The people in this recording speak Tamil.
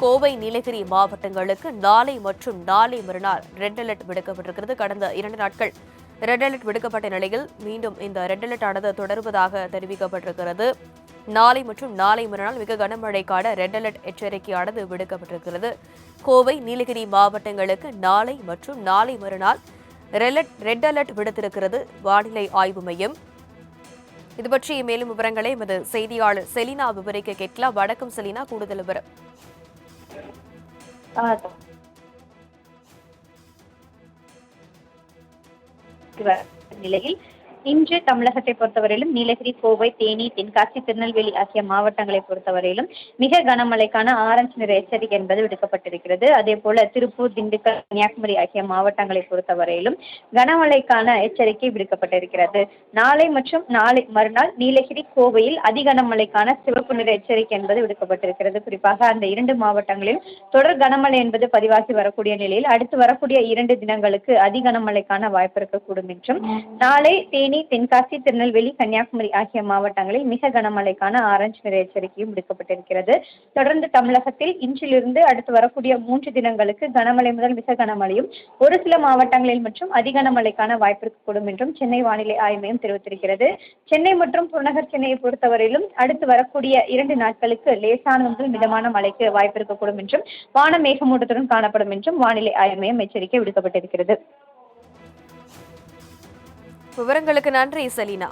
கோவை நீலகிரி மாவட்டங்களுக்கு நாளை மற்றும் நாளை மறுநாள் ரெட் அலர்ட் விடுக்கப்பட்டிருக்கிறது. கடந்த இரண்டு நாட்கள் ரெட் அலர்ட் விடுக்கப்பட்ட நிலையில் மீண்டும் இந்த ரெட் அலர்ட் ஆனது தொடர்வதாக தெரிவிக்கப்பட்டிருக்கிறது. நாளை மற்றும் நாளை மறுநாள் மிக கனமழைக்கான ரெட் அலர்ட் எச்சரிக்கையானது விடுக்கப்பட்டிருக்கிறது. கோவை நீலகிரி மாவட்டங்களுக்கு நாளை மற்றும் நாளை மறுநாள் ரெலட் ரெட் அலர்ட் விடுத்திருக்கிறது வானிலை ஆய்வு மையம். இது பற்றி மேலும் விவரங்களை எமது செய்தியாளர் செலினா விவரிக்க கேட்கலாம். வணக்கம் செலினா கூடுதல் விவரம். ஆஹ் நிலையில் இன்று தமிழகத்தை பொறுத்தவரையிலும் நீலகிரி கோவை தேனி தென்காசி திருநெல்வேலி ஆகிய மாவட்டங்களை பொறுத்தவரையிலும் மிக கனமழைக்கான ஆரஞ்சு நிற எச்சரிக்கை என்பது விடுக்கப்பட்டிருக்கிறது. அதே போல திருப்பூர் திண்டுக்கல் கன்னியாகுமரி ஆகிய மாவட்டங்களை பொறுத்தவரையிலும் கனமழைக்கான எச்சரிக்கை விடுக்கப்பட்டிருக்கிறது. நாளை மற்றும் நாளை மறுநாள் நீலகிரி கோவையில் அதிகனமழைக்கான சிவப்பு நிற எச்சரிக்கை என்பது விடுக்கப்பட்டிருக்கிறது. குறிப்பாக அந்த இரண்டு மாவட்டங்களில் தொடர் கனமழை என்பது பதிவாகி வரக்கூடிய நிலையில் அடுத்து வரக்கூடிய இரண்டு தினங்களுக்கு அதிகனமழைக்கான வாய்ப்பு இருக்கக்கூடும் என்றும் நாளை தேனி தென்காசி திருநெல்வேலி கன்னியாகுமரி ஆகிய மாவட்டங்களில் மிக கனமழைக்கான ஆரஞ்சு நிற எச்சரிக்கையும் விடுக்கப்பட்டிருக்கிறது. தொடர்ந்து தமிழகத்தில் இன்றிலிருந்து அடுத்து வரக்கூடிய மூன்று தினங்களுக்கு கனமழை முதல் மிக கனமழையும் ஒரு சில மாவட்டங்களில் மற்றும் அதிகனமழைக்கான வாய்ப்பு இருக்கக்கூடும் என்றும் சென்னை வானிலை ஆய்வு மையம் தெரிவித்திருக்கிறது. சென்னை மற்றும் புறநகர் சென்னையை பொறுத்தவரையிலும் அடுத்து வரக்கூடிய இரண்டு நாட்களுக்கு லேசான முதல் மிதமான மழைக்கு வாய்ப்பு இருக்கக்கூடும் என்றும் வான மேகமூட்டத்துடன் காணப்படும் என்றும் வானிலை ஆய்வு மையம் எச்சரிக்கை விடுக்கப்பட்டிருக்கிறது. விவரங்களுக்கு நன்றி செலினா.